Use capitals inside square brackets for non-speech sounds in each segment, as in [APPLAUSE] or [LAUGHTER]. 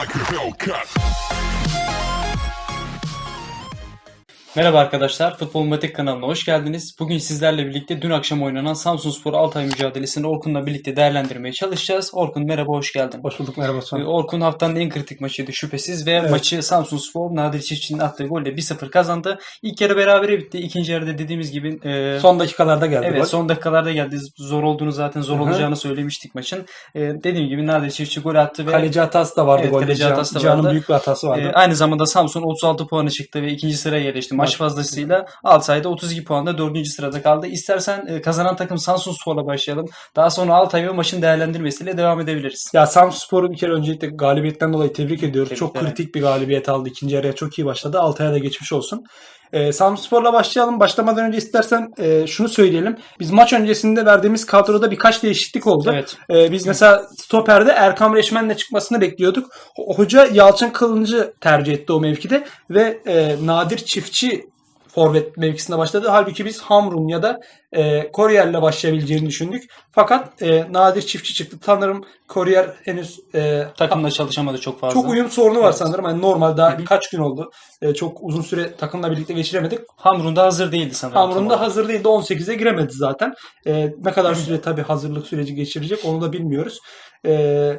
like a Hellcat. Merhaba arkadaşlar, Futbol Matik kanalına hoş geldiniz. Bugün sizlerle birlikte dün akşam oynanan Samsunspor Altay mücadelesini Orkun'la birlikte değerlendirmeye çalışacağız. Orkun merhaba, hoş geldin. Hoş bulduk merhaba Ee, Son. Orkun haftanın en kritik maçıydı şüphesiz ve Evet. maçı Samsunspor Nadir Çiftçi'nin attığı golle 1-0 kazandı. İlk yarı berabere bitti. İkinci yarıda dediğimiz gibi e, Son dakikalarda geldi Evet gol. son dakikalarda geldi. Zor olduğunu zaten zor Hı hı. olacağını söylemiştik maçın. E, dediğim gibi Nadir Çiftçi gol attı ve Kaleci hatası da vardı Evet, golde. kaleci hatası da vardı. büyük bir hatası vardı. E, aynı zamanda Samsun 36 puanı çıktı ve ikinci sıraya yerleşti. Maç fazlasıyla Altay'da 32 puanda dördüncü sırada kaldı. İstersen e, kazanan takım Samsun Spor'la başlayalım. Daha sonra Altay ve maçın değerlendirmesiyle devam edebiliriz. Ya Samsunspor'u bir kere öncelikle galibiyetten dolayı tebrik ediyoruz. Çok Tebrikler. kritik bir galibiyet aldı. İkinci yarıya çok iyi başladı. Altay'a da geçmiş olsun. Ee, Samsunspor'la başlayalım. Başlamadan önce istersen e, şunu söyleyelim. Biz maç öncesinde verdiğimiz kadroda birkaç değişiklik oldu. Evet. Ee, biz mesela stoperde Erkam Reşmen'le çıkmasını bekliyorduk. Ho- Hoca Yalçın Kılıncı tercih etti o mevkide ve e, Nadir Çiftçi forvet mevkisinde başladı. Halbuki biz Hamrun ya da e, Koriyer'le başlayabileceğini düşündük. Fakat e, Nadir Çiftçi çıktı. Sanırım Koriyer henüz e, Takımda çalışamadı çok fazla. çok uyum sorunu var Evet. sanırım. Yani normal daha birkaç gün oldu. E, çok uzun süre takımla birlikte geçiremedik. Hamrun'da hazır değildi sanırım. Hamrun da hazır değildi. 18'e giremedi zaten. E, ne kadar süre tabii hazırlık süreci geçirecek onu da bilmiyoruz. E,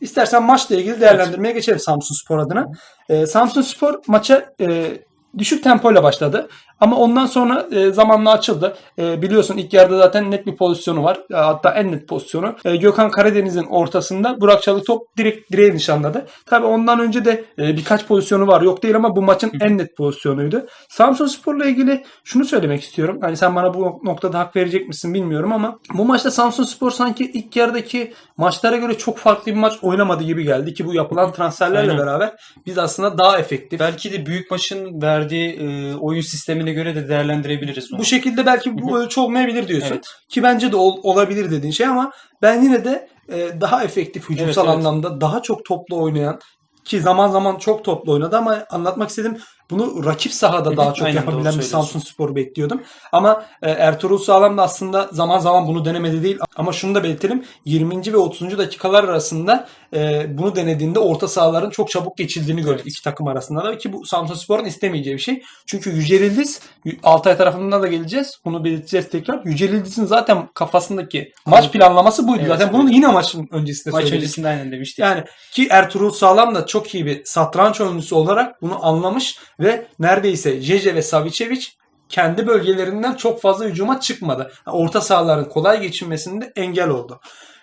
istersen maçla ilgili değerlendirmeye geçelim Samsun Spor adına. E, Samsun Spor maça e, düşük tempoyla başladı. Ama ondan sonra e, zamanla açıldı. E, biliyorsun ilk yarıda zaten net bir pozisyonu var. E, hatta en net pozisyonu. E, Gökhan Karadeniz'in ortasında Burak Çalık top direkt direğe nişanladı. Tabii ondan önce de e, birkaç pozisyonu var. Yok değil ama bu maçın en net pozisyonuydu. Samsun Spor'la ilgili şunu söylemek istiyorum. Hani sen bana bu noktada hak verecek misin bilmiyorum ama bu maçta Samsun Spor sanki ilk yarıdaki maçlara göre çok farklı bir maç oynamadı gibi geldi ki bu yapılan transferlerle Aynen. beraber biz aslında daha efektif. Belki de büyük maçın verdiği e, oyun sistemine göre de değerlendirebiliriz bunu. Bu şekilde belki bu ölçü olmayabilir diyorsun. Evet. Ki bence de ol- olabilir dediğin şey ama ben yine de e, daha efektif hücumsal Evet, evet. anlamda daha çok toplu oynayan ki zaman zaman çok toplu oynadı ama anlatmak istedim bunu rakip sahada daha çok Aynen, yapabilen bir. Samsun Spor bekliyordum. Ama e, Ertuğrul Sağlam da aslında zaman zaman bunu denemedi değil. Ama şunu da belirtelim 20. ve 30. dakikalar arasında e, bunu denediğinde orta sahaların çok çabuk geçildiğini gördük iki takım arasında da ki bu Samsun Spor'un istemeyeceği bir şey. Çünkü Yücel İldiz Altay tarafından da geleceğiz. Bunu belirteceğiz tekrar. Yücel İldiz'in zaten kafasındaki maç planlaması buydu. Evet, zaten bunu evet. yine maçın öncesinde Maç söyledik. öncesinde aynen demiştik. Yani ki Ertuğrul Sağlam da çok iyi bir satranç oyuncusu olarak bunu anlamış ve neredeyse Jeje ve Savicevic kendi bölgelerinden çok fazla hücuma çıkmadı. Orta sahaların kolay geçilmesinde engel oldu.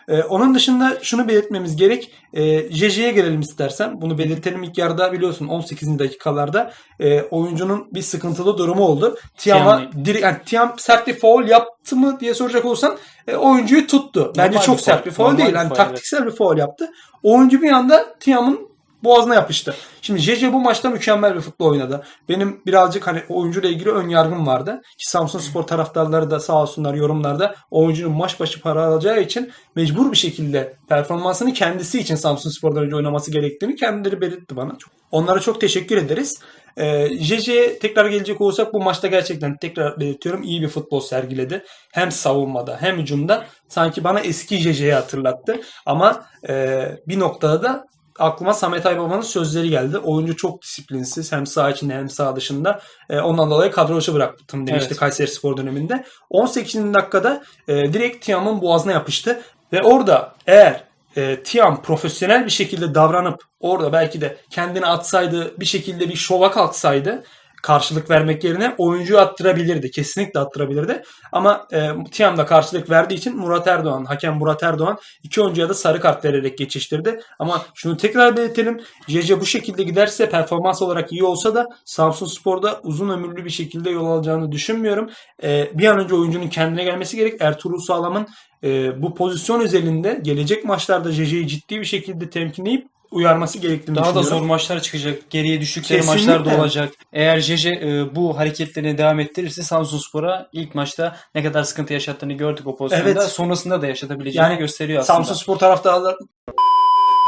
Ee, onun dışında şunu belirtmemiz gerek. Ee, Jeje'ye gelelim istersen. Bunu belirtelim ilk yarıda biliyorsun 18. dakikalarda e, oyuncunun bir sıkıntılı durumu oldu. Tiam'a direkt yani Tiam sert bir foul yaptı mı diye soracak olursan e, oyuncuyu tuttu. Bence Normal çok bir sert bir foul Normal değil. bir Yani faul, taktiksel bir foul yaptı. Oyuncu bir anda Tiam'ın boğazına yapıştı. Şimdi Jeje bu maçta mükemmel bir futbol oynadı. Benim birazcık hani oyuncuyla ilgili ön yargım vardı. Ki Samsun Spor taraftarları da sağ olsunlar yorumlarda oyuncunun maç başı para alacağı için mecbur bir şekilde performansını kendisi için Samsun Spor'dan önce oynaması gerektiğini kendileri belirtti bana. Onlara çok teşekkür ederiz. Ee, Jeje'ye tekrar gelecek olursak bu maçta gerçekten tekrar belirtiyorum iyi bir futbol sergiledi. Hem savunmada hem hücumda sanki bana eski Jeje'yi hatırlattı. Ama e, bir noktada da aklıma Samet Aybaba'nın sözleri geldi. Oyuncu çok disiplinsiz hem saha içinde hem saha dışında. E, ondan dolayı kadro dışı bıraktım demişti Evet. Kayseri Spor döneminde. 18. dakikada e, direkt Tiam'ın boğazına yapıştı. Ve orada eğer e, Tiam profesyonel bir şekilde davranıp orada belki de kendini atsaydı bir şekilde bir şova kalksaydı karşılık vermek yerine oyuncuyu attırabilirdi. Kesinlikle attırabilirdi. Ama e, Tiam da karşılık verdiği için Murat Erdoğan, hakem Murat Erdoğan iki oyuncuya da sarı kart vererek geçiştirdi. Ama şunu tekrar belirtelim. Jeje bu şekilde giderse performans olarak iyi olsa da Samsun Spor'da uzun ömürlü bir şekilde yol alacağını düşünmüyorum. E, bir an önce oyuncunun kendine gelmesi gerek. Ertuğrul Sağlam'ın e, bu pozisyon özelinde gelecek maçlarda Jeje'yi ciddi bir şekilde temkinleyip uyarması gerektiğini Daha da zor maçlar çıkacak. Geriye Kesinlikle. maçlar da olacak. Eğer Jeje e, bu hareketlerine devam ettirirse Samsunspor'a ilk maçta ne kadar sıkıntı yaşattığını gördük o pozisyonda. Evet. Sonrasında da yaşatabileceğini Yani gösteriyor aslında. Samsun Spor taraftarları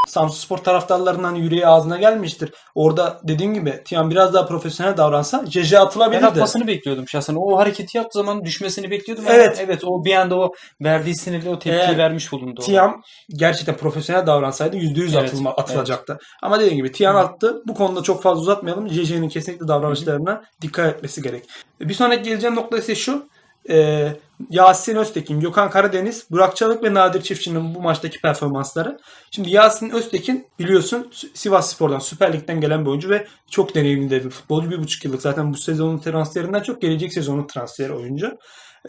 Samsun Spor taraftarlarından yüreği ağzına gelmiştir. Orada dediğim gibi Tiyan biraz daha profesyonel davransa Jeje Ben atılabilirdi. atmasını bekliyordum şahsen. O hareketi yaptığı zaman düşmesini bekliyordum. Evet. Evet o bir anda o verdiği sinirle o tepkiyi Eğer vermiş bulundu. Tiam gerçekten profesyonel davransaydı %100 Evet, atılma, atılacaktı. Ama dediğim gibi Tiam attı. Bu konuda çok fazla uzatmayalım. JJ'nin kesinlikle davranışlarına dikkat etmesi gerek. Bir sonraki geleceğim nokta ise şu. Ee, Yasin Öztekin, Gökhan Karadeniz, Burak Çalık ve Nadir Çiftçi'nin bu maçtaki performansları. Şimdi Yasin Öztekin biliyorsun Sivas Spor'dan, Süper Lig'den gelen bir oyuncu ve çok deneyimli de bir futbolcu. Bir buçuk yıllık zaten bu sezonun transferinden çok gelecek sezonun transferi oyuncu.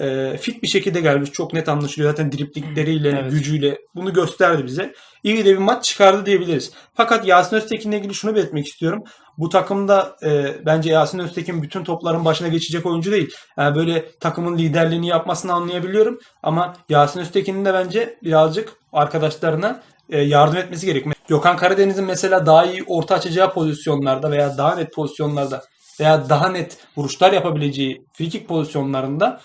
Ee, fit bir şekilde gelmiş. Çok net anlaşılıyor. Zaten driplikleriyle, Evet. gücüyle bunu gösterdi bize. İyi de bir maç çıkardı diyebiliriz. Fakat Yasin Öztekin'le ilgili şunu belirtmek istiyorum. Bu takımda e, bence Yasin Öztekin bütün topların başına geçecek oyuncu değil. Yani böyle takımın liderliğini yapmasını anlayabiliyorum. Ama Yasin Öztekin'in de bence birazcık arkadaşlarına e, yardım etmesi gerekiyor. Gökhan Karadeniz'in mesela daha iyi orta açacağı pozisyonlarda veya daha net pozisyonlarda veya daha net vuruşlar yapabileceği frikik pozisyonlarında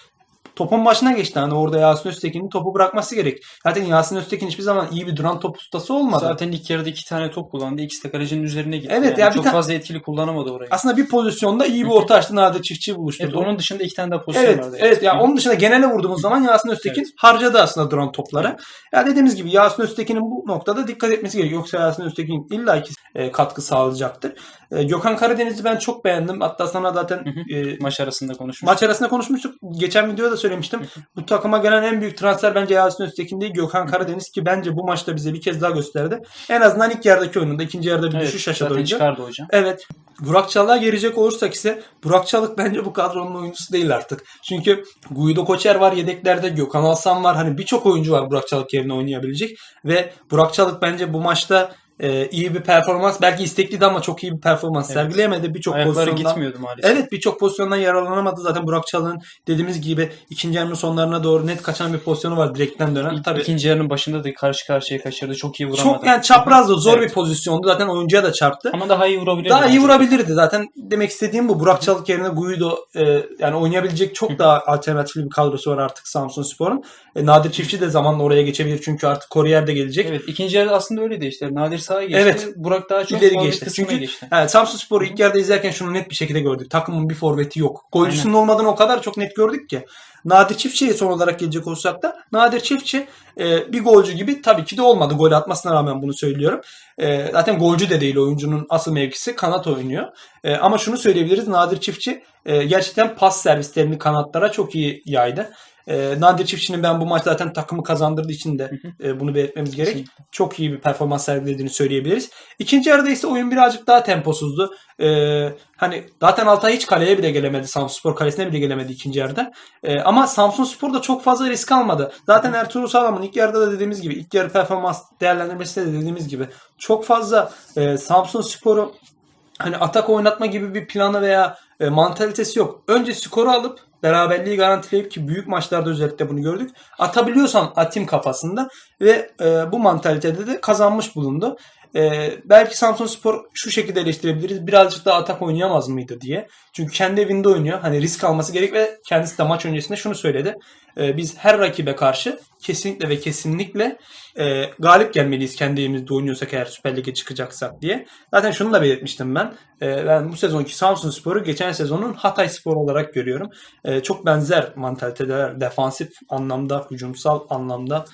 topun başına geçti. Hani orada Yasin Öztekin'in topu bırakması gerek. Zaten Yasin Öztekin hiçbir zaman iyi bir duran top ustası olmadı. Zaten ilk yarıda iki tane top kullandı. İkisi de kalecinin üzerine gitti. Evet, Yani ya bir çok ta- fazla etkili kullanamadı orayı. Aslında bir pozisyonda iyi bir orta açtı Nadir Çiftçi'yi buluşturdu. Evet, onun dışında iki tane daha pozisyon Evet, vardı. evet. Ya onun dışında genele vurduğumuz zaman Yasin Öztekin Evet. harcadı aslında duran topları. Ya dediğimiz gibi Yasin Öztekin'in bu noktada dikkat etmesi gerekiyor. Yoksa Yasin Öztekin illaki e, katkı sağlayacaktır. E, Gökhan Karadeniz'i ben çok beğendim. Hatta sana zaten e, Maç arasında konuşmuş. Maç arasında konuşmuştuk. Geçen videoda da söylemiştim. Bu takıma gelen en büyük transfer bence Yasin Öztekin değil Gökhan Karadeniz ki bence bu maçta bize bir kez daha gösterdi. En azından ilk yarıdaki oyununda ikinci yarıda bir evet, düşüş yaşadı oyuncu. çıkardı hocam. Evet. Burak Çalık'a gelecek olursak ise Burak Çalık bence bu kadronun oyuncusu değil artık. Çünkü Guido Koçer var yedeklerde, Gökhan Alsan var. Hani birçok oyuncu var Burak Çalık yerine oynayabilecek. Ve Burak Çalık bence bu maçta e, iyi bir performans. Belki istekliydi ama çok iyi bir performans Evet. sergileyemedi. Birçok Ayakları pozisyonda. gitmiyordu maalesef. Evet birçok pozisyondan yararlanamadı. Zaten Burak Çalık'ın dediğimiz gibi ikinci yarının sonlarına doğru net kaçan bir pozisyonu var direkten dönen. İlk, Tabii ikinci yarının başında da karşı karşıya kaçırdı. Çok iyi vuramadı. çok yani çaprazdı. Zor Evet. bir pozisyondu. Zaten oyuncuya da çarptı. Ama daha iyi vurabilirdi. Daha iyi vurabilirdi zaten. Demek istediğim bu. Burak Çalık yerine Guido e, yani oynayabilecek çok daha alternatifli bir kadrosu var artık Samsun Spor'un. E, Nadir Çiftçi de zamanla oraya geçebilir çünkü artık Koriyer de gelecek. Evet ikinci yarı aslında öyleydi işte. Nadir sağa geçti. Evet. Burak daha çok İleri geçti. Çünkü geçti. evet, Samsun Spor'u ilk yarıda izlerken şunu net bir şekilde gördük. Takımın bir forveti yok. Golcüsünün olmadığını o kadar çok net gördük ki. Nadir Çiftçi'ye son olarak gelecek olursak da Nadir Çiftçi e, bir golcü gibi tabii ki de olmadı. Gol atmasına rağmen bunu söylüyorum. E, zaten golcü de değil oyuncunun asıl mevkisi kanat oynuyor. E, ama şunu söyleyebiliriz. Nadir Çiftçi e, gerçekten pas servislerini kanatlara çok iyi yaydı. E, Nadir Çiftçi'nin ben bu maç zaten takımı kazandırdığı için de e, bunu belirtmemiz gerek. Kesinlikle. Çok iyi bir performans sergilediğini söyleyebiliriz. İkinci yarıda ise oyun birazcık daha temposuzdu. Ee, hani zaten Altay hiç kaleye bile gelemedi. Samsun Spor kalesine bile gelemedi ikinci yarıda. Ee, ama Samsun Spor da çok fazla risk almadı. Zaten Ertuğrul Sağlam'ın ilk yarıda da dediğimiz gibi ilk yarı performans değerlendirmesinde de dediğimiz gibi çok fazla e, Samsun Spor'u hani atak oynatma gibi bir planı veya e, mantalitesi yok. Önce skoru alıp beraberliği garantileyip ki büyük maçlarda özellikle bunu gördük. Atabiliyorsam atayım kafasında ve e, bu mantalitede de kazanmış bulundu. E, belki Samsun Spor şu şekilde eleştirebiliriz. Birazcık daha atak oynayamaz mıydı diye. Çünkü kendi evinde oynuyor. Hani risk alması gerek ve kendisi de maç öncesinde şunu söyledi. E, biz her rakibe karşı kesinlikle ve kesinlikle e, galip gelmeliyiz kendi evimizde oynuyorsak eğer Süper Lig'e çıkacaksak diye. Zaten şunu da belirtmiştim ben. E, ben bu sezonki Samsun Spor'u geçen sezonun Hatay Spor olarak görüyorum. E, çok benzer mantaliteler defansif anlamda, hücumsal anlamda.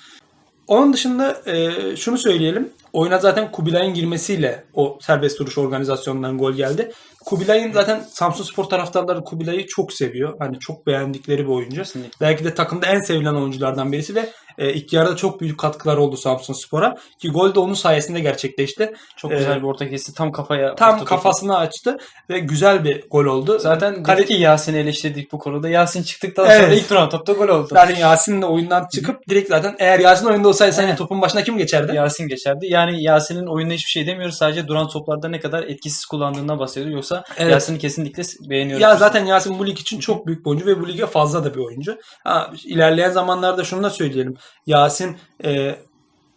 Onun dışında e, şunu söyleyelim. Oyuna zaten Kubilay'ın girmesiyle o serbest duruş organizasyonundan gol geldi. Kubilay'ın zaten Samsun Spor taraftarları Kubilay'ı çok seviyor. Hani çok beğendikleri bir oyuncu. Kesinlikle. Belki de takımda en sevilen oyunculardan birisi ve e, ilk yarıda çok büyük katkılar oldu Samsun Spor'a. Ki gol de onun sayesinde gerçekleşti. Çok Ee, güzel bir orta kesti. Tam kafaya. Tam orta kafasını açtı ve güzel bir gol oldu. Zaten Kale- ki Yasin'i eleştirdik bu konuda. Yasin çıktıktan sonra Evet. ilk duran topta gol oldu. zaten Yasin de oyundan çıkıp direkt zaten eğer Yasin oyunda olsaydı Evet. topun başına kim geçerdi? Yasin geçerdi. Yani Yasin'in oyunda hiçbir şey demiyoruz. Sadece duran toplarda ne kadar etkisiz kullandığından bahsediyor. Yoksa Evet. Yasin'i kesinlikle beğeniyoruz. Ya zaten Yasin bu lig için çok büyük bir oyuncu ve bu lige fazla da bir oyuncu. Ha, ilerleyen zamanlarda şunu da söyleyelim. Yasin e,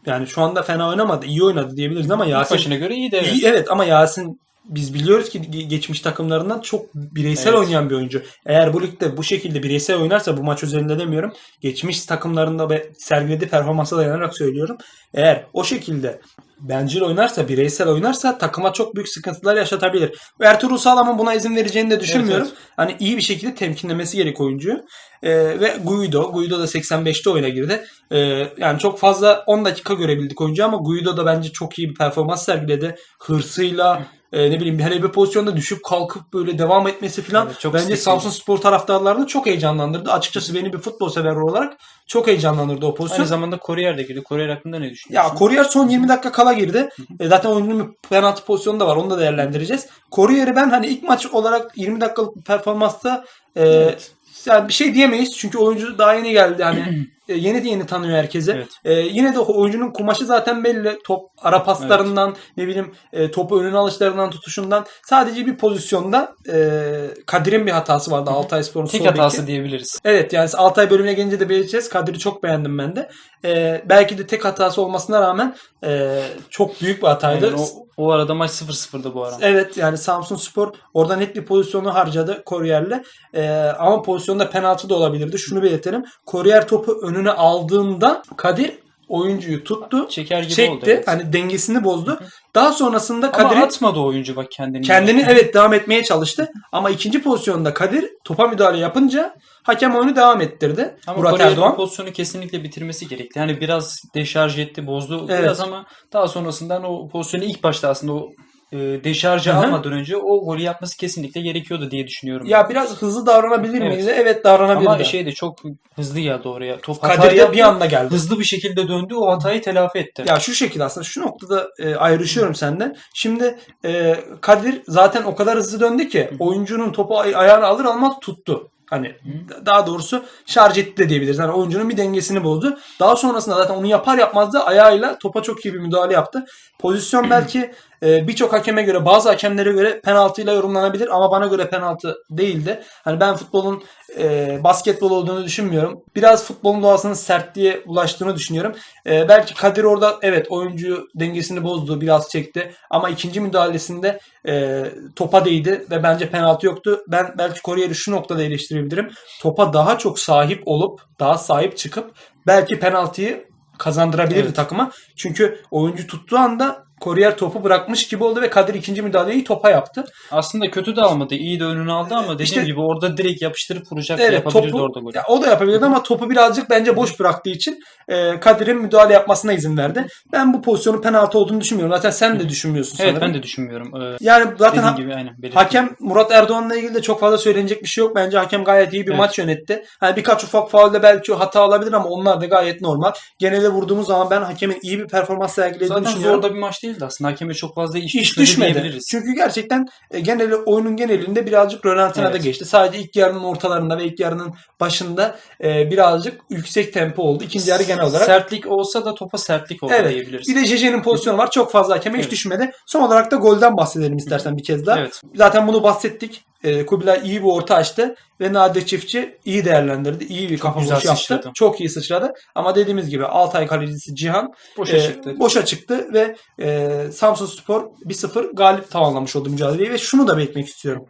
yani şu anda fena oynamadı, iyi oynadı diyebiliriz ama Yasin başına göre iyi de evet. İyi, evet ama Yasin biz biliyoruz ki ge- geçmiş takımlarından çok bireysel Evet. oynayan bir oyuncu. Eğer bu ligde bu şekilde bireysel oynarsa bu maç üzerinde demiyorum. Geçmiş takımlarında ve sergilediği performansa dayanarak söylüyorum. Eğer o şekilde bencil oynarsa, bireysel oynarsa takıma çok büyük sıkıntılar yaşatabilir. Ertuğrul Sağlam'ın buna izin vereceğini de düşünmüyorum. Evet, Hani iyi bir şekilde temkinlemesi gerek oyuncuyu. Ee, ve Guido, Guido da 85'te oyuna girdi. Ee, yani çok fazla 10 dakika görebildik oyuncu ama Guido da bence çok iyi bir performans sergiledi. Hırsıyla e, ne bileyim hele bir pozisyonda düşüp kalkıp böyle devam etmesi falan Evet, çok bence istekliydi. Samsun Spor taraftarlarını çok heyecanlandırdı. Açıkçası beni bir futbol sever olarak çok heyecanlandırdı o pozisyon. Aynı zamanda Koriyer de girdi. Koriyer hakkında ne düşünüyorsun? Ya Corrier son 20 dakika kala girdi. E, zaten oyuncunun bir penaltı pozisyonu da var. Onu da değerlendireceğiz. Corrier'i ben hani ilk maç olarak 20 dakikalık bir performansta e, Evet. yani bir şey diyemeyiz. Çünkü oyuncu daha yeni geldi. Hani [CLEARS THROAT] yeni de yeni tanıyor herkese. Evet. E, yine de oyuncunun kumaşı zaten belli. Top ara paslarından ne bileyim e, topu önüne alışlarından tutuşundan sadece bir pozisyonda e, Kadir'in bir hatası vardı. Altay Spor'un Tek sol beki. hatası diyebiliriz. Evet yani Altay bölümüne gelince de belirteceğiz. Kadir'i çok beğendim ben de. Ee, belki de tek hatası olmasına rağmen e, çok büyük bir hataydı. Aynen, o, o arada maç 0-0'dı bu ara. Evet yani Samsun Spor orada net bir pozisyonu harcadı Koriyer'le. Ee, ama pozisyonda penaltı da olabilirdi. Şunu belirtelim. Koriyer topu önüne aldığında Kadir oyuncuyu tuttu. Çeker gibi çekti. oldu. Evet. Hani dengesini bozdu. Daha sonrasında Ama Kadir'in atmadı oyuncu bak kendini. kendini evet devam etmeye çalıştı. Ama ikinci pozisyonda Kadir topa müdahale yapınca hakem oyunu devam ettirdi. Ama Murat Erdoğan. pozisyonu kesinlikle bitirmesi gerekti. Yani biraz deşarj etti, bozdu Evet. biraz ama daha sonrasından o pozisyonu ilk başta aslında o e, Hı hı. almadan önce o golü yapması kesinlikle gerekiyordu diye düşünüyorum. Ya biraz hızlı davranabilir Evet. miydi? Evet davranabilirdi. ama şey de çok hızlı geldi oraya. Top Kadir de bir anda geldi. hızlı bir şekilde döndü o hatayı telafi etti. Ya şu şekilde aslında şu noktada e, ayrışıyorum senden. Şimdi e, Kadir zaten o kadar hızlı döndü ki oyuncunun topu ay- ayağına alır almaz tuttu. Hani d- daha doğrusu şarj etti de diyebiliriz. Yani oyuncunun bir dengesini bozdu. Daha sonrasında zaten onu yapar yapmaz da ayağıyla topa çok iyi bir müdahale yaptı. Pozisyon [CLEARS THROAT] belki birçok hakeme göre bazı hakemlere göre penaltıyla yorumlanabilir ama bana göre penaltı değildi. Hani ben futbolun e, basketbol olduğunu düşünmüyorum. Biraz futbolun doğasının sertliğe ulaştığını düşünüyorum. E, belki Kadir orada evet oyuncuyu dengesini bozdu, biraz çekti ama ikinci müdahalesinde e, topa değdi ve bence penaltı yoktu. Ben belki Koriyer'i şu noktada eleştirebilirim. Topa daha çok sahip olup, daha sahip çıkıp belki penaltıyı kazandırabilirdi Evet. takıma. Çünkü oyuncu tuttuğu anda Koriyer topu bırakmış gibi oldu ve Kadir ikinci müdahaleyi topa yaptı. Aslında kötü de almadı. iyi de önüne aldı ama dediğim İşte- gibi orada direkt yapıştırıp vuracak Evet yapabilirdi topu orada golü. ya, o da yapabilirdi ama topu birazcık bence boş bıraktığı için e, Kadir'in müdahale yapmasına izin verdi. Ben bu pozisyonun penaltı olduğunu düşünmüyorum. Zaten sen de düşünmüyorsun Evet sanırım. ben de düşünmüyorum. Ee, Yani zaten ha- gibi aynen. belirttim. Hakem Murat Erdoğan'la ilgili de çok fazla söylenecek bir şey yok. Bence hakem gayet iyi bir Evet. maç yönetti. Hani birkaç ufak faulde belki hata olabilir ama onlar da gayet normal. Genelde vurduğumuz zaman ben hakemin iyi bir performans sergilediğini Zaten düşünüyorum. zor da bir maç değildi aslında. Hakeme çok fazla iş, Hiç düşmedi. Çünkü gerçekten e, geneli oyunun genelinde birazcık rölantinada Evet. geçti. Sadece ilk yarının ortalarında ve ilk yarının başında e, birazcık yüksek tempo oldu. İkinci yarı genel olarak. Sertlik olsa da topa sertlik oldu evet. diyebiliriz. Bir de Jeje'nin pozisyonu var. Çok fazla hakeme hiç Evet. düşmedi. Son olarak da golden bahsedelim istersen bir kez daha. Evet. Zaten bunu bahsettik. E, Kubilay iyi bir orta açtı ve Nadir Çiftçi iyi değerlendirdi. İyi bir kafa vuruşu yaptı. sıçradı. Çok iyi sıçradı. Ama dediğimiz gibi Altay kalecisi Cihan Boşa e, çıktı. boşa çıktı ve e, Samsun Spor 1-0 galip tamamlamış oldu mücadeleyi ve şunu da belirtmek istiyorum.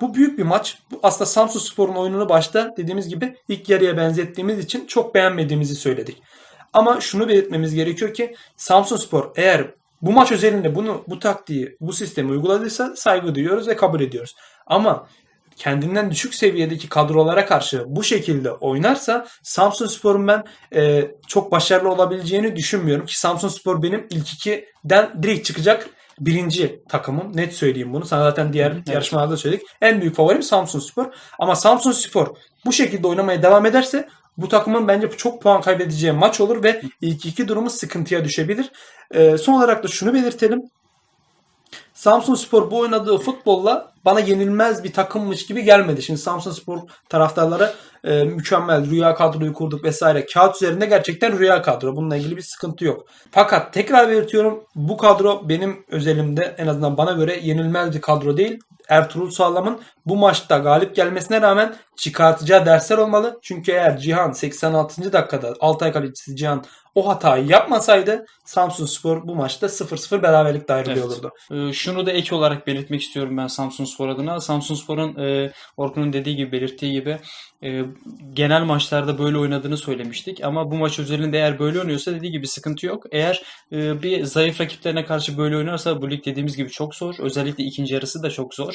Bu büyük bir maç. Bu aslında Samsun Spor'un oyununu başta dediğimiz gibi ilk yarıya benzettiğimiz için çok beğenmediğimizi söyledik. Ama şunu belirtmemiz gerekiyor ki Samsun Spor eğer bu maç özelinde bunu bu taktiği, bu sistemi uyguladıysa saygı duyuyoruz ve kabul ediyoruz. Ama kendinden düşük seviyedeki kadrolara karşı bu şekilde oynarsa Samsun Spor'un ben e, çok başarılı olabileceğini düşünmüyorum ki Samsun Spor benim ilk ikiden direkt çıkacak birinci takımım. Net söyleyeyim bunu. Sana zaten diğer evet. yarışmalarda söyledik. En büyük favorim Samsun Spor. Ama Samsun Spor bu şekilde oynamaya devam ederse bu takımın bence çok puan kaybedeceği maç olur ve ilk iki durumu sıkıntıya düşebilir. E, son olarak da şunu belirtelim. Samsun Spor bu oynadığı futbolla bana yenilmez bir takımmış gibi gelmedi. Şimdi Samsun Spor taraftarları e, mükemmel rüya kadroyu kurduk vesaire. Kağıt üzerinde gerçekten rüya kadro. Bununla ilgili bir sıkıntı yok. Fakat tekrar belirtiyorum bu kadro benim özelimde en azından bana göre yenilmez bir kadro değil. Ertuğrul Sağlam'ın bu maçta galip gelmesine rağmen çıkartacağı dersler olmalı. Çünkü eğer Cihan 86. dakikada Altay kalecisi Cihan o hatayı yapmasaydı Samsun Spor bu maçta 0-0 beraberlikle ayrılıyor Evet. olurdu. Ee, Şunu da ek olarak belirtmek istiyorum ben Samsun Spor adına. Samsun Spor'un e, Orkun'un dediği gibi belirttiği gibi e, genel maçlarda böyle oynadığını söylemiştik. Ama bu maç özelinde eğer böyle oynuyorsa dediği gibi sıkıntı yok. Eğer e, bir zayıf rakiplerine karşı böyle oynarsa bu lig dediğimiz gibi çok zor. Özellikle ikinci yarısı da çok zor.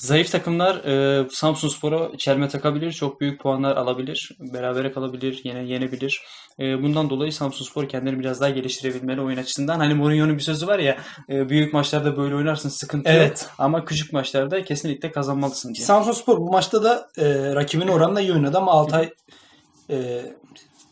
Zayıf takımlar e, Samsun Spor'a çelme takabilir, çok büyük puanlar alabilir, berabere kalabilir, yine yenebilir. E, bundan dolayı Samsun Spor kendini biraz daha geliştirebilmeli oyun açısından. Hani Mourinho'nun bir sözü var ya, e, büyük maçlarda böyle oynarsın sıkıntı yok Evet. ama küçük maçlarda kesinlikle kazanmalısın diye. Samsun Spor bu maçta da e, rakibin oranında iyi oynadı ama Altay e,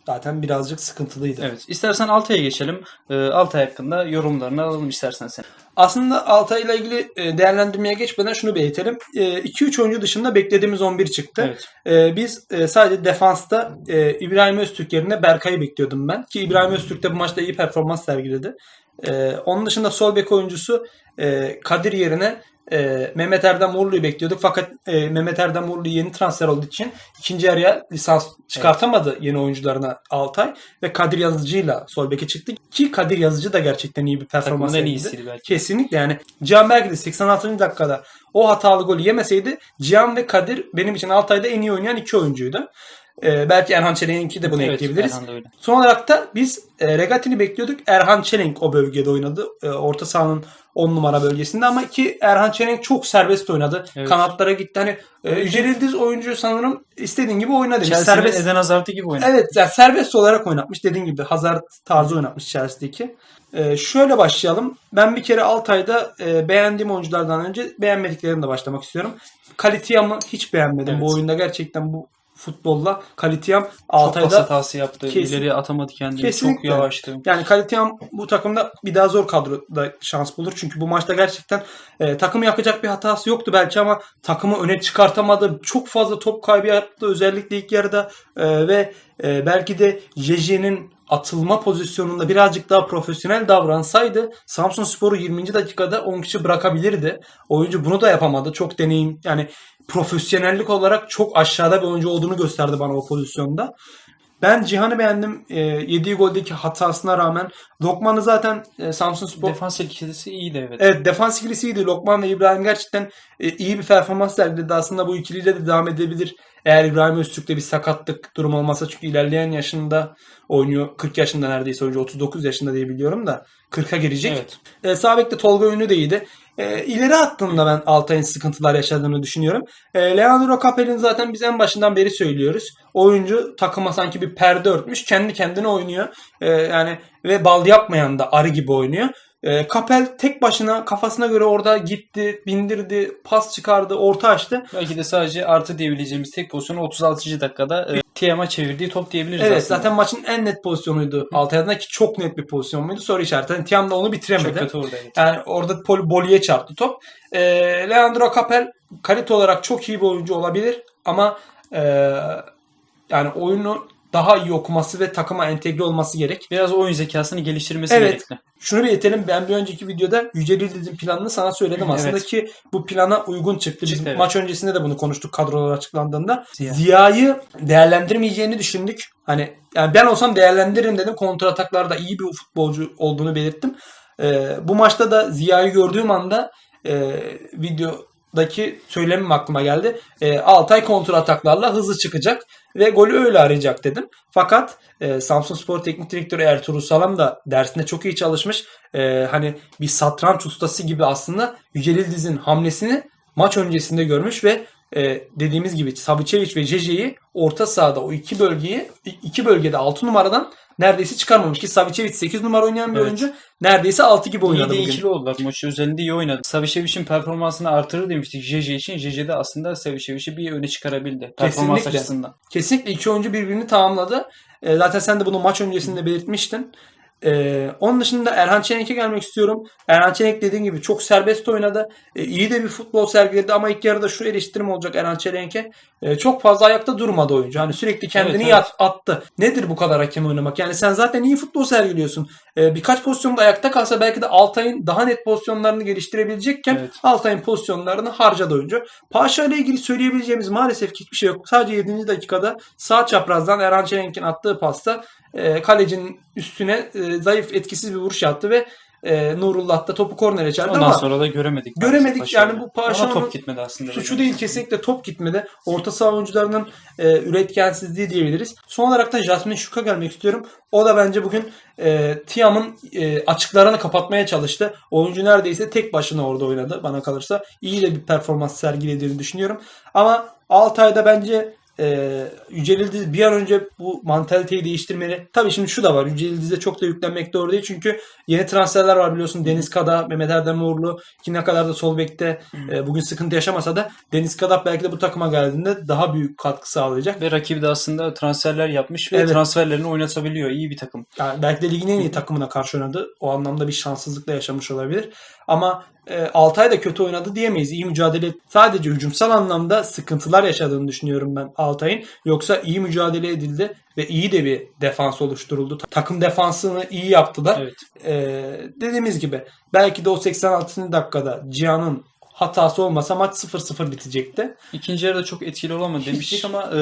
zaten birazcık sıkıntılıydı. Evet, istersen Altay'a geçelim. E, Altay hakkında yorumlarını alalım istersen sen. Aslında Altay ile ilgili e, değerlendirmeye geçmeden şunu belirtelim. 2-3 oyuncu dışında beklediğimiz 11 çıktı. Evet. E, biz e, sadece defansta e, İbrahim Öztürk yerine Berkay'ı bekliyordum ben. Ki İbrahim Öztürk de bu maçta iyi performans sergiledi. E, onun dışında sol bek oyuncusu e, Kadir yerine e, Mehmet Erdem Uğurlu'yu bekliyorduk. Fakat e, Mehmet Erdem Uğurlu yeni transfer olduğu için ikinci yarıya lisans çıkartamadı yeni oyuncularına Altay. Ve Kadir Yazıcı'yla sol beke çıktı. Ki Kadir Yazıcı da gerçekten iyi bir performans sergiledi. Kesinlikle yani Cihan belki de 86. dakikada o hatalı golü yemeseydi Cihan ve Kadir benim için Altay'da en iyi oynayan iki oyuncuydu. Ee, belki Erhan Çelenk'i de bunu Evet, ekleyebiliriz. Son olarak da biz e, Regatini bekliyorduk. Erhan Çelenk o bölgede oynadı. E, orta sahanın 10 numara bölgesinde ama ki Erhan Çelenk çok serbest oynadı. Evet. Kanatlara gitti. Hani e, Yücel oyuncu sanırım istediğin gibi oyna demiş. Chelsea'nin Serbest Eden Hazard'ı gibi oynadı. Evet yani serbest olarak oynatmış. Dediğin gibi Hazard tarzı oynatmış Chelsea'deki. Ee, şöyle başlayalım. Ben bir kere Altay'da e, beğendiğim oyunculardan önce beğenmediklerimle başlamak istiyorum. Kalitiyam'ı hiç beğenmedim. Evet. Bu oyunda gerçekten bu futbolla Kalitiyam Çok Altay'da hatası yaptı. Kesin- İleri atamadı kendini. Kesinlikle. Çok yavaştı. yani Kalitiyam bu takımda bir daha zor kadroda şans bulur. Çünkü bu maçta gerçekten e, takımı yakacak bir hatası yoktu belki ama takımı öne çıkartamadı. Çok fazla top kaybı yaptı özellikle ilk yarıda E, ve e, belki de Jeje'nin atılma pozisyonunda birazcık daha profesyonel davransaydı Samsun Spor'u 20. dakikada 10 kişi bırakabilirdi. Oyuncu bunu da yapamadı. Çok deneyim yani profesyonellik olarak çok aşağıda bir oyuncu olduğunu gösterdi bana o pozisyonda. Ben Cihan'ı beğendim. E, yediği goldeki hatasına rağmen. Lokman'ı zaten e, Samsun Spor Defans ikilisi iyiydi evet. Evet defans ikilisiydi. Lokman ve İbrahim gerçekten e, iyi bir performans sergiledi. Aslında bu ikiliyle de devam edebilir. Eğer İbrahim Öztürk'te bir sakatlık durum olmasa çünkü ilerleyen yaşında oynuyor. 40 yaşında neredeyse oyuncu. 39 yaşında diye biliyorum da 40'a girecek. Evet. E, sağ bekte Tolga Ünlü de iyiydi. E, ileri attığında ben Altay'ın sıkıntılar yaşadığını düşünüyorum. E, Leandro Capel'in zaten biz en başından beri söylüyoruz. Oyuncu takıma sanki bir perde örtmüş. Kendi kendine oynuyor. E, yani ve bal yapmayan da arı gibi oynuyor. E, Kapel tek başına kafasına göre orada gitti, bindirdi, pas çıkardı, orta açtı. Belki de sadece artı diyebileceğimiz tek pozisyonu 36. dakikada e, Tiam'a çevirdiği top diyebiliriz Evet aslında. zaten maçın en net pozisyonuydu. Altay'da ki çok net bir pozisyon muydu? Soru işareti. Yani Tiam da onu çok bitiremedi. kötü oradaydı. Yani orada Pol Boli'ye çarptı top. E, Leandro Capel kalite olarak çok iyi bir oyuncu olabilir ama e, yani oyunu daha iyi okuması ve takıma entegre olması gerek. Biraz oyun zekasını geliştirmesi Evet. gerekli. Şunu belirtelim. Ben bir önceki videoda Yücel Yıldız'ın planını sana söyledim aslında Evet. ki bu plana uygun çıktı. Biz evet. maç öncesinde de bunu konuştuk kadrolar açıklandığında. Ziya. Ziya'yı değerlendirmeyeceğini düşündük. Hani yani ben olsam değerlendiririm dedim. Kontra ataklarda iyi bir futbolcu olduğunu belirttim. Ee, bu maçta da Ziya'yı gördüğüm anda e, videodaki söylemim aklıma geldi. E, Altay kontra ataklarla hızlı çıkacak ve golü öyle arayacak dedim. Fakat e, Samsun Spor Teknik Direktörü Ertuğrul Salam da dersinde çok iyi çalışmış. E, hani bir satranç ustası gibi aslında Yücel Yıldız'ın hamlesini maç öncesinde görmüş ve e, dediğimiz gibi Savicevic ve Jeje'yi orta sahada o iki bölgeyi iki bölgede 6 numaradan neredeyse çıkarmamış ki Savicevic 8 numara oynayan bir Evet. oyuncu neredeyse 6 gibi İyi oynadı de bugün. ikili oldular. Maçı özelinde iyi oynadı. Savicevic'in performansını artırır demiştik Jeje için. Jeje de aslında Savicevic'i bir öne çıkarabildi. Performans Kesinlikle. açısından. Kesinlikle iki oyuncu birbirini tamamladı. E, zaten sen de bunu maç öncesinde belirtmiştin. Ee, onun dışında Erhan Çelenk'e gelmek istiyorum. Erhan Çelenk dediğim gibi çok serbest oynadı. Ee, iyi de bir futbol sergiledi ama ilk yarıda şu eleştirim olacak Erhan Çelenk'e. Ee, çok fazla ayakta durmadı oyuncu. Hani sürekli kendini Evet, evet. yat- attı. Nedir bu kadar hakem oynamak? Yani sen zaten iyi futbol sergiliyorsun. Ee, birkaç pozisyonda ayakta kalsa belki de Altay'ın daha net pozisyonlarını geliştirebilecekken Evet. Altay'ın pozisyonlarını harcadı oyuncu. Paşa ile ilgili söyleyebileceğimiz maalesef hiçbir şey yok. Sadece 7. dakikada sağ çaprazdan Erhan Çelenk'in attığı pasta e, kalecinin üstüne e, zayıf etkisiz bir vuruş yaptı ve e, Nurullah da topu kornere çarptı Ondan ama sonra da göremedik. Göremedik. Yani bu Paşa'nın top gitmedi aslında. suçu değil kesinlikle top gitmedi. Orta saha oyuncularının e, üretkensizliği diyebiliriz. Son olarak da Jasmine Şuk'a gelmek istiyorum. O da bence bugün e, Tiam'ın e, açıklarını kapatmaya çalıştı. Oyuncu neredeyse tek başına orada oynadı bana kalırsa. İyi de bir performans sergilediğini düşünüyorum. Ama Altay'da bence e, Yücel Yıldız bir an önce bu mantaliteyi değiştirmeli. Tabii şimdi şu da var. Yücel Yıldız'a çok da yüklenmek doğru değil. Çünkü yeni transferler var biliyorsun. Deniz Kada, Mehmet Erdem Uğurlu ki ne kadar da sol bekte e, bugün sıkıntı yaşamasa da Deniz Kadap belki de bu takıma geldiğinde daha büyük katkı sağlayacak. Ve rakibi de aslında transferler yapmış ve Evet. transferlerini oynatabiliyor. İyi bir takım. Yani belki de ligin en iyi takımına karşı oynadı. O anlamda bir şanssızlıkla yaşamış olabilir. Ama Altay da kötü oynadı diyemeyiz. İyi mücadele et- sadece hücumsal anlamda sıkıntılar yaşadığını düşünüyorum ben Altay'ın. Yoksa iyi mücadele edildi ve iyi de bir defans oluşturuldu. Takım defansını iyi yaptılar. Evet. E, dediğimiz gibi belki de o 86. dakikada Cihan'ın hatası olmasa maç 0-0 bitecekti. İkinci yarıda çok etkili olamadı demiştik ama e,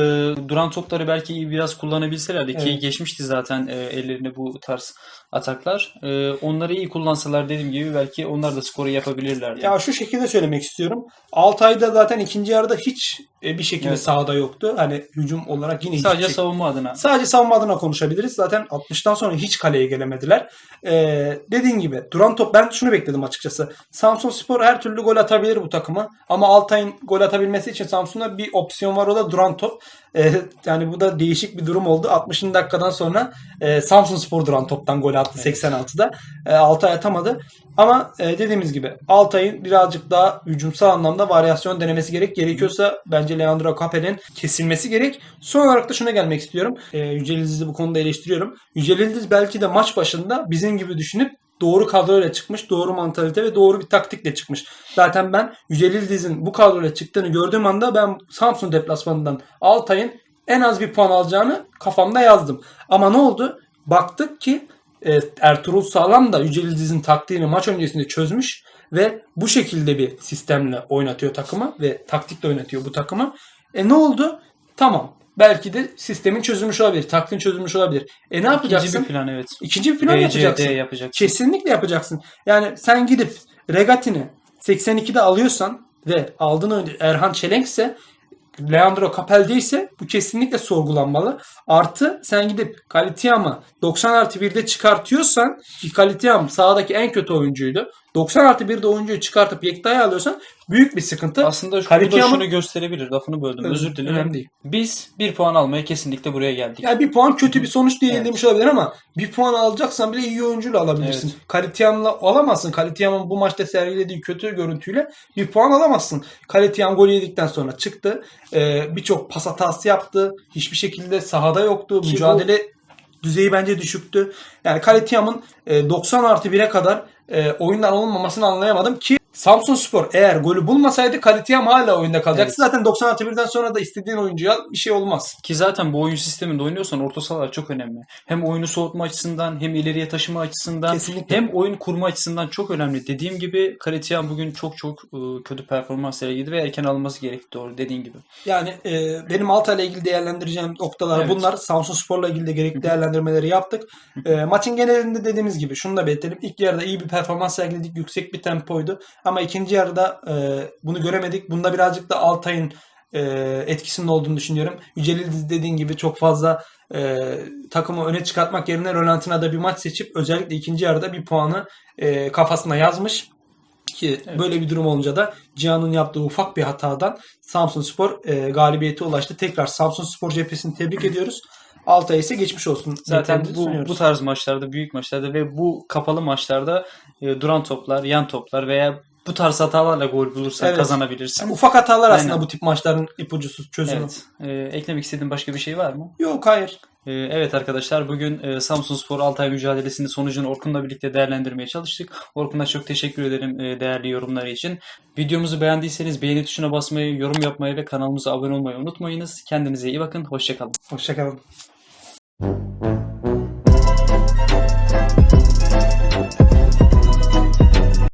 duran topları belki iyi biraz kullanabilselerdi ki Evet. geçmişti zaten e, ellerine bu tarz ataklar. E, onları iyi kullansalar dediğim gibi belki onlar da skoru yapabilirlerdi. Ya şu şekilde söylemek istiyorum. Altay'da zaten ikinci yarıda hiç bir şekilde Evet. sahada yoktu. Hani hücum olarak yine Sadece şey- savunma adına. Sadece savunma adına konuşabiliriz. Zaten 60'tan sonra hiç kaleye gelemediler. Ee, dediğin gibi duran top ben şunu bekledim açıkçası. Samsun Spor her türlü gol atabilir bu takıma. Ama Altay'ın gol atabilmesi için Samsun'da bir opsiyon var o da duran top. Ee, yani bu da değişik bir durum oldu. 60. dakikadan sonra e, Samsun Spor duran toptan gol attı 86'da. E, Altay atamadı. Ama e, dediğimiz gibi Altay'ın birazcık daha hücumsal anlamda varyasyon denemesi gerek. Gerekiyorsa bence Leandro Capel'in kesilmesi gerek. Son olarak da şuna gelmek istiyorum. E, Yücel Yıldız'ı bu konuda eleştiriyorum. Yücel Yıldız belki de maç başında bizim gibi düşünüp doğru kadroyla çıkmış, doğru mantalite ve doğru bir taktikle çıkmış. Zaten ben Yücel Yıldız'ın bu kadroyla çıktığını gördüğüm anda ben Samsun deplasmanından Altay'ın en az bir puan alacağını kafamda yazdım. Ama ne oldu? Baktık ki e, Ertuğrul Sağlam da Yücel Yıldız'ın taktiğini maç öncesinde çözmüş ve bu şekilde bir sistemle oynatıyor takımı ve taktikle oynatıyor bu takımı. E ne oldu? Tamam. Belki de sistemin çözülmüş olabilir. Taktiğin çözülmüş olabilir. E ne yapacaksın? İkinci bir plan evet. İkinci bir plan BCD yapacaksın. yapacaksın. Kesinlikle yapacaksın. Yani sen gidip Regatini 82'de alıyorsan ve aldığın oyuncu Erhan Çelenk'se Leandro Capel değilse bu kesinlikle sorgulanmalı. Artı sen gidip Kalitiam'ı 90 artı 1'de çıkartıyorsan ki Kalitiam sahadaki en kötü oyuncuydu. 90 artı 1'de oyuncuyu çıkartıp Yekta'ya alıyorsan büyük bir sıkıntı. Aslında şu, bu da şunu gösterebilir. Lafını böldüm. Evet, Özür dilerim. önemli değil. Biz bir puan almaya kesinlikle buraya geldik. Yani bir puan kötü bir sonuç değil Evet. demiş olabilir ama bir puan alacaksan bile iyi oyuncuyla alabilirsin. Evet. Kalitiyan'la alamazsın. Kalitiyan'ın bu maçta sergilediği kötü görüntüyle bir puan alamazsın. Kalitiyan gol yedikten sonra çıktı. Ee, Birçok pas hatası yaptı. Hiçbir şekilde sahada yoktu. Ki Mücadele düzeyi bence düşüktü. Yani Kalitiyan'ın e, 90 artı 1'e kadar e, oyundan olmamasını anlayamadım ki Samsun Spor eğer golü bulmasaydı Kalitiyam hala oyunda kalacaktı. Evet. Zaten 90 artı 1'den sonra da istediğin oyuncuya al, bir şey olmaz. Ki zaten bu oyun sisteminde oynuyorsan orta sahalar çok önemli. Hem oyunu soğutma açısından hem ileriye taşıma açısından Kesinlikle. hem oyun kurma açısından çok önemli. Dediğim gibi Kaletiyan bugün çok çok e, kötü performans sergiledi ve erken alınması gerekti doğru dediğin gibi. Yani e, benim Altay'la ilgili değerlendireceğim noktalar Evet. bunlar. Samsun Spor'la ilgili de gerekli değerlendirmeleri yaptık. E, maçın genelinde dediğimiz gibi şunu da belirtelim. İlk yarıda iyi bir performans sergiledik. Yüksek bir tempoydu. Ama ikinci yarıda e, bunu göremedik. Bunda birazcık da Altay'ın e, etkisinin olduğunu düşünüyorum. Yücel Yıldız dediğin gibi çok fazla e, takımı öne çıkartmak yerine Rolantina'da bir maç seçip özellikle ikinci yarıda bir puanı e, kafasına yazmış. Ki Evet. böyle bir durum olunca da Cihan'ın yaptığı ufak bir hatadan Samsun Spor e, galibiyete ulaştı. Tekrar Samsun Spor cephesini tebrik ediyoruz. Altay ise geçmiş olsun. Zaten bu, sunuyoruz. bu tarz maçlarda, büyük maçlarda ve bu kapalı maçlarda e, duran toplar, yan toplar veya bu tarz hatalarla gol bulursan Evet. kazanabilirsin. Yani ufak hatalar aslında Aynen. bu tip maçların ipucusu çözümü. Evet. E, eklemek istediğin başka bir şey var mı? Yok hayır. Ee, Evet arkadaşlar bugün e, Samsunspor Altay mücadelesinin sonucunu Orkun'la birlikte değerlendirmeye çalıştık. Orkun'a çok teşekkür ederim e, değerli yorumları için. Videomuzu beğendiyseniz beğeni tuşuna basmayı, yorum yapmayı ve kanalımıza abone olmayı unutmayınız. Kendinize iyi bakın. Hoşçakalın. Hoşçakalın.